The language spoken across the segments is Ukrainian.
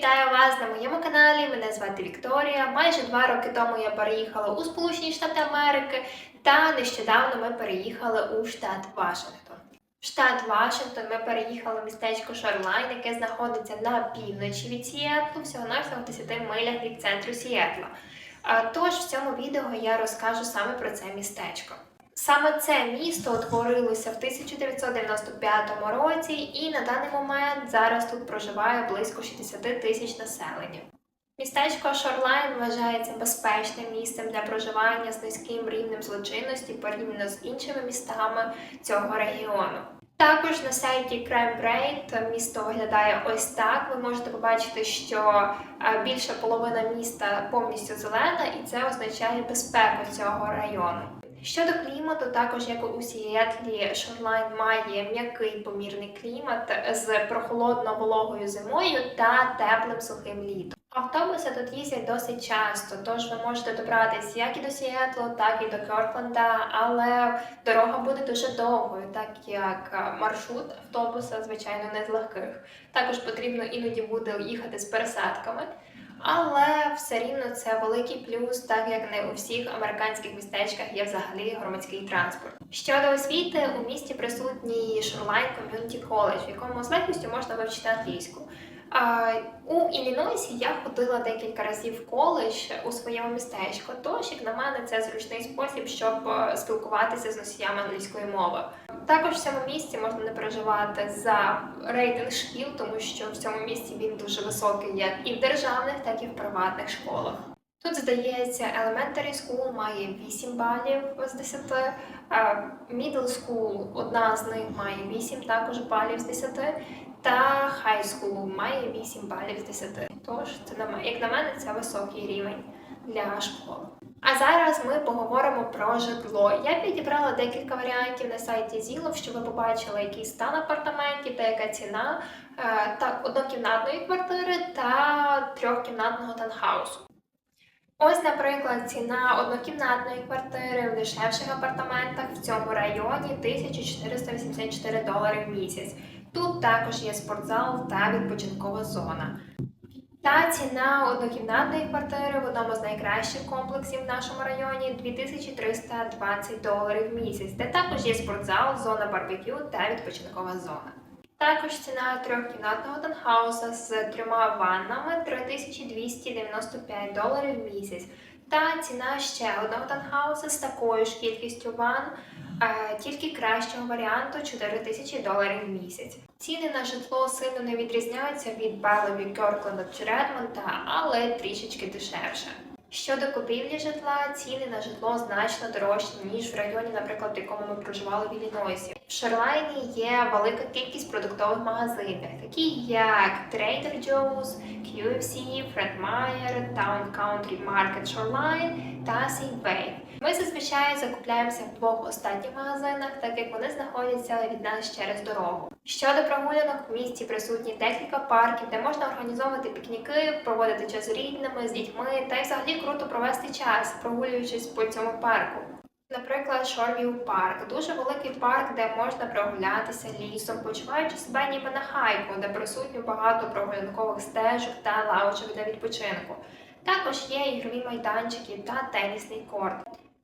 Вітаю вас на моєму каналі. Мене звати Вікторія. Майже два роки тому я переїхала у Сполучені Штати Америки, та нещодавно ми переїхали у штат Вашингтон. В штат Вашингтон ми переїхали в містечко Шорлайн, яке знаходиться на півночі від Сіетлу, всього навсього в 10 милях від центру Сіетла. Тож в цьому відео я розкажу саме про це містечко. Саме це місто утворилося в 1995 році, і на даний момент зараз тут проживає близько 60 тисяч населення. Містечко Шорлайн вважається безпечним місцем для проживання з низьким рівнем злочинності порівняно з іншими містами цього регіону. Також на сайті Crime Rate місто виглядає ось так. Ви можете побачити, що е, більша половина міста повністю зелена, і це означає безпеку цього району. Щодо клімату, також як у Сіетлі, Шорлайн має м'який помірний клімат з прохолодно вологою зимою та теплим сухим літом. Автобуси тут їздять досить часто, тож ви можете добратися як і до Сіетлу, так і до Кёркленда, але дорога буде дуже довгою, так як е, маршрут автобуса, звичайно, не з легких. Також потрібно іноді буде їхати з пересадками. Але все рівно це великий плюс, так як не у всіх американських містечках є взагалі громадський транспорт. Щодо освіти, у місті присутній Shoreline Community College, в якому з легкістю можна вивчити англійську. У Іллінойсі я ходила декілька разів в коледж у своєму містечку, тож, як на мене, це зручний спосіб, щоб е, спілкуватися з носіями англійської мови. Також в цьому місці можна не переживати за рейтинг шкіл, тому що в цьому місці він дуже високий як і в державних, так і в приватних школах. Тут, здається, Elementary School має 8 балів з 10, а Middle School, одна з них має 8 також балів з 10, та High School має 8 балів з 10. Тож, це як на мене, це високий рівень для школи. А зараз ми поговоримо про житло. Я підібрала декілька варіантів на сайті Zillow, щоб ви побачили, який стан апартаментів та яка ціна е, та однокімнатної квартири та трьохкімнатного танхаусу. Ось, наприклад, ціна однокімнатної квартири в дешевших апартаментах в цьому районі 1484 долари в місяць. Тут також є спортзал та відпочинкова зона. Та ціна однокімнатної квартири в одному з найкращих комплексів в нашому районі 2320 доларів в місяць, де також є спортзал, зона барбекю та відпочинкова зона. Також ціна трьохкімнатного танхауса з трьома ваннами 3295 доларів в місяць. Та ціна ще одного танхауса з такою ж кількістю ванн, е, тільки кращого варіанту 4000 доларів в місяць. Ціни на житло сильно не відрізняються від Белеві, Кьоркленда чи Редмонта, але трішечки дешевше. Щодо купівлі житла, ціни на житло значно дорожчі, ніж в районі, наприклад, в якому ми проживали в Іллінойсі. В Шорлайні є велика кількість продуктових магазинів, такі як Trader Joe's, QFC, Fred Meyer, Town Country Market Shoreline та Safeway. Ми зазвичай закупляємося в двох останніх магазинах, так як вони знаходяться від нас через дорогу. Щодо прогулянок, в місті присутні декілька парків, де можна організовувати пікніки, проводити час з рідними, з дітьми та й взагалі круто провести час, прогулюючись по цьому парку. Наприклад, Шорвіу парк дуже великий парк, де можна прогулятися лісом, почуваючи себе ніби на хайку, де присутньо багато прогулянкових стежок та лавочок для відпочинку. Також є ігрові майданчики та тенісний корт.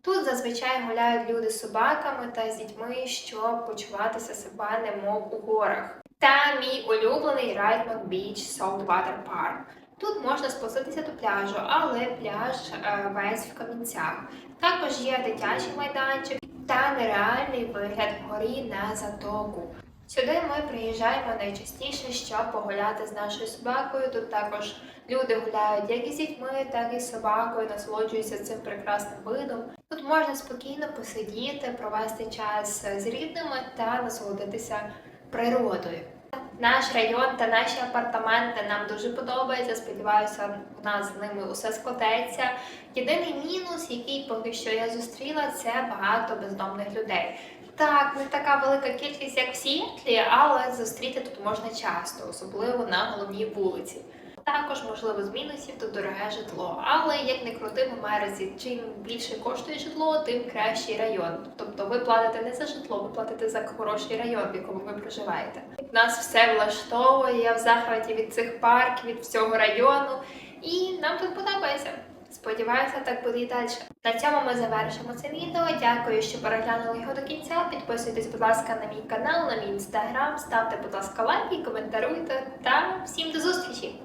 Тут зазвичай гуляють люди з собаками та з дітьми, щоб почуватися себе немов у горах. Та мій улюблений Райтмак Біч Saltwater Park. Тут можна спуститися до пляжу, але пляж е, весь в камінцях. Також є дитячий майданчик та нереальний вигляд вгорі на затоку. Сюди ми приїжджаємо найчастіше, щоб погуляти з нашою собакою. Тут також люди гуляють як із дітьми, так і з собакою, насолоджуються цим прекрасним видом. Тут можна спокійно посидіти, провести час з рідними та насолодитися природою. Наш район та наші апартаменти нам дуже подобаються. Сподіваюся, у нас з ними усе складеться. Єдиний мінус, який поки що я зустріла, це багато бездомних людей. Так, не така велика кількість, як в Сіетлі, але зустріти тут можна часто, особливо на головній вулиці. Також, можливо, з мінусів тут дороге житло. Але як не крути в Америці, чим більше коштує житло, тим кращий район. Тобто ви платите не за житло, ви платите за хороший район, в якому ви проживаєте. Нас все влаштовує, я в захваті від цих парків, від всього району, і нам тут подобається. Сподіваюся, так буде і далі. На цьому ми завершимо це відео. Дякую, що переглянули його до кінця. Підписуйтесь, будь ласка, на мій канал, на мій інстаграм, ставте, будь ласка, лайки, коментаруйте та всім до зустрічі!